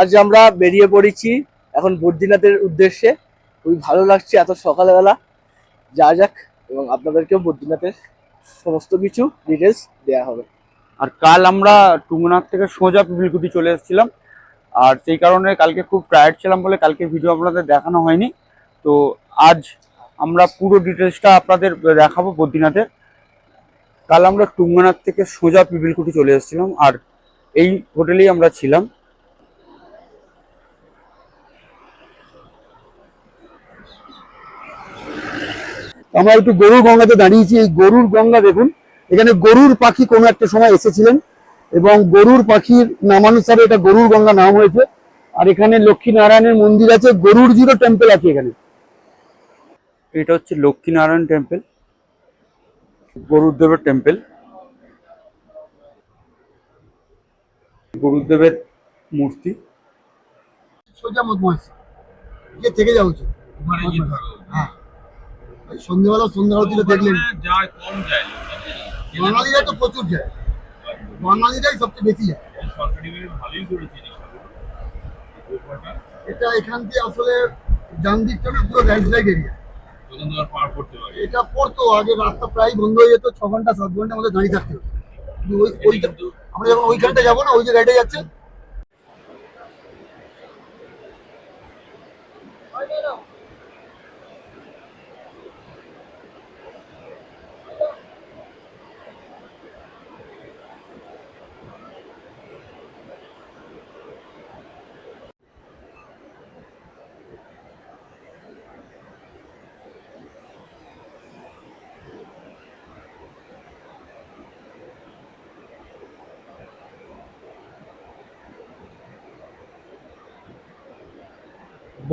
আজ আমরা বেরিয়ে পড়েছি এখন বদ্রীনাথের উদ্দেশ্যে। খুবই ভালো লাগছে এত সকালবেলা। যা যাক, এবং আপনাদেরকেও বদ্রীনাথের সমস্ত কিছু ডিটেলস দেওয়া হবে। আর কাল আমরা টুঙ্গনাথ থেকে সোজা পিপিলকুটি চলে এসেছিলাম। আর সেই কারণে কালকে খুব টায়ার্ড ছিলাম বলে কালকে ভিডিও আপনাদের দেখানো হয়নি। তো আজ আমরা পুরো ডিটেলসটা আপনাদের দেখাবো বদ্রীনাথের। কাল আমরা টুঙ্গনাথ থেকে সোজা পিপিলকুটি চলে এসেছিলাম। আর এই হোটেলেই আমরা ছিলাম। আমরা একটু গরুর গঙ্গাতে দাঁড়িয়েছি। এই গরুর গঙ্গা দেখুন এখানে গরুর পাখি কোনো একটা সময় এসেছিলেন এবং গরুর পাখির নামানুসারে এটা গরুর গঙ্গা নাম হয়েছে। আর এখানে লক্ষ্মী নারায়ণের মন্দির আছে গরুর জিরো টেম্পল আছে এখানে। এটা হচ্ছে লক্ষ্মীনারায়ণ টেম্পল গরুদেবের টেম্পল। গরুদেবের মূর্তি। সোজা যে থেকে যাওয়া উচিত। সন্ধ্যেবেলা সন্ধ্যা আরতিটা দেখলেন যায় কম যায়। বাঙালিরা তো প্রচুর যায়। বাঙালিরাই সবচেয়ে বেশি যায়। এটা এখান থেকে আসলে ডান দিকটা না পুরো রাইট সাইড এরিয়া এটা পড়তো আগে রাস্তা প্রায় বন্ধ হয়ে যেত ছ ঘণ্টা সাত ঘণ্টা আমাদের দাঁড়িয়ে থাকতে হতো। আমরা যখন ওইখানটা যাব না ওই যে গাড়িটা যাচ্ছে।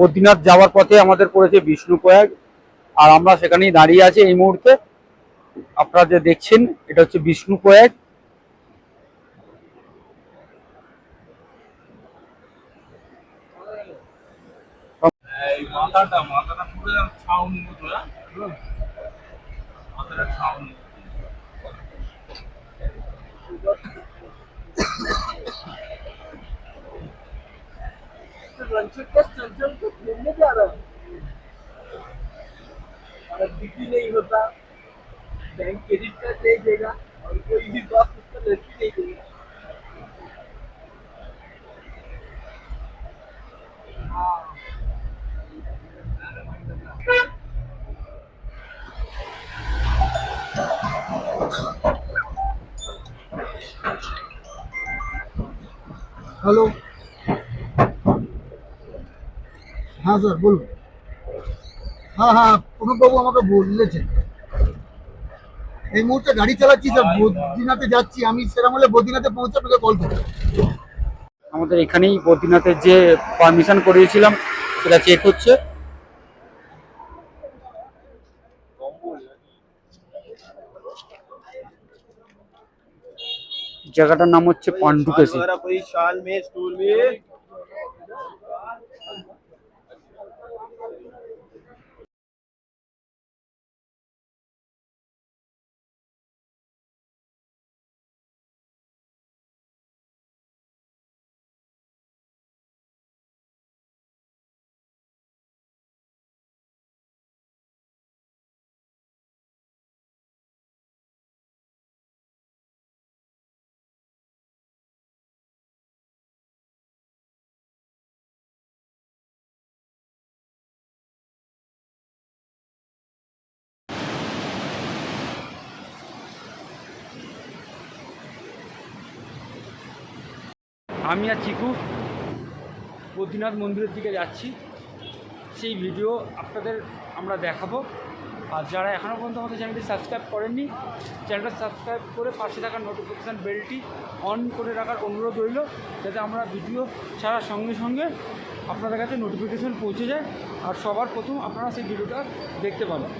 বদ্রীনাথ যাওয়ার পথে আমাদের পড়েছে বিষ্ণু প্রয়াগ। আর আমরা সেখানেই দাঁড়িয়ে আছি এই মুহূর্তে। আপনারা যে দেখছেন, এটা হচ্ছে বিষ্ণু প্রয়াগ। মাথাটা মাথাটা পুরো মতো হ্যাঁ? মাথাটা चंचल को जा रहा नहीं होता बैंक क्रेडिट कार्ड देगा और कोई भी बात लड़की नहीं देगा। हाँ। हेलो। হ্যাঁ স্যার বলুন। হ্যাঁ হ্যাঁ অনুপবাবু আমাকে বলেছেন। এই মুহূর্তে গাড়ি চালাচ্ছি স্যার বদ্রীনাথে যাচ্ছি। আমি সেরকম হলে বদ্রীনাথে পৌঁছে আপনাকে কল করব। আমাদের এখানেই বদ্রীনাথের যে পারমিশন করিয়েছিলাম সেটা চেক হচ্ছে। জায়গাটার নাম হচ্ছে পান্ডুকেশি আমি আর চিকু বদ্রীনাথ মন্দিরের দিকে যাচ্ছি। সেই ভিডিও আপনাদের আমরা দেখাবো। আর যারা এখনও পর্যন্ত আমাদের চ্যানেলটি সাবস্ক্রাইব করেননি, চ্যানেলটা সাবস্ক্রাইব করে পাশে থাকা নোটিফিকেশান বেলটি অন করে রাখার অনুরোধ রইল, যাতে আমরা ভিডিও ছাড়ার সঙ্গে সঙ্গে আপনাদের কাছে নোটিফিকেশান পৌঁছে যায়। আর সবার প্রথম আপনারা সেই ভিডিওটা দেখতে পাবেন।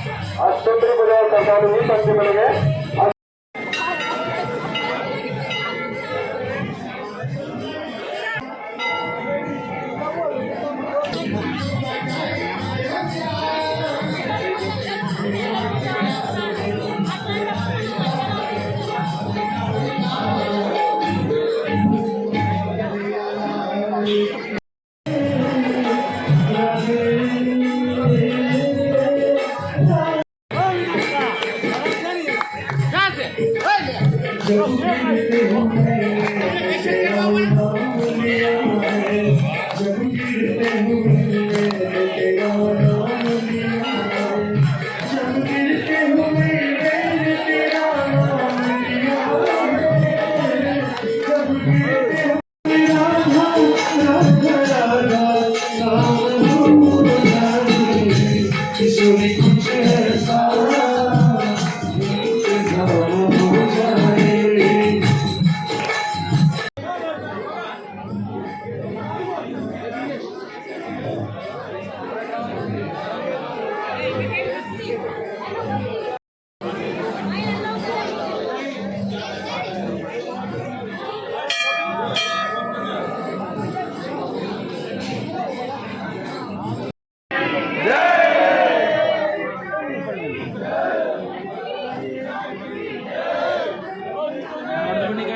आज तो संतरे सरकार में पंचे बनेंगे Thank you.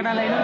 Carolina.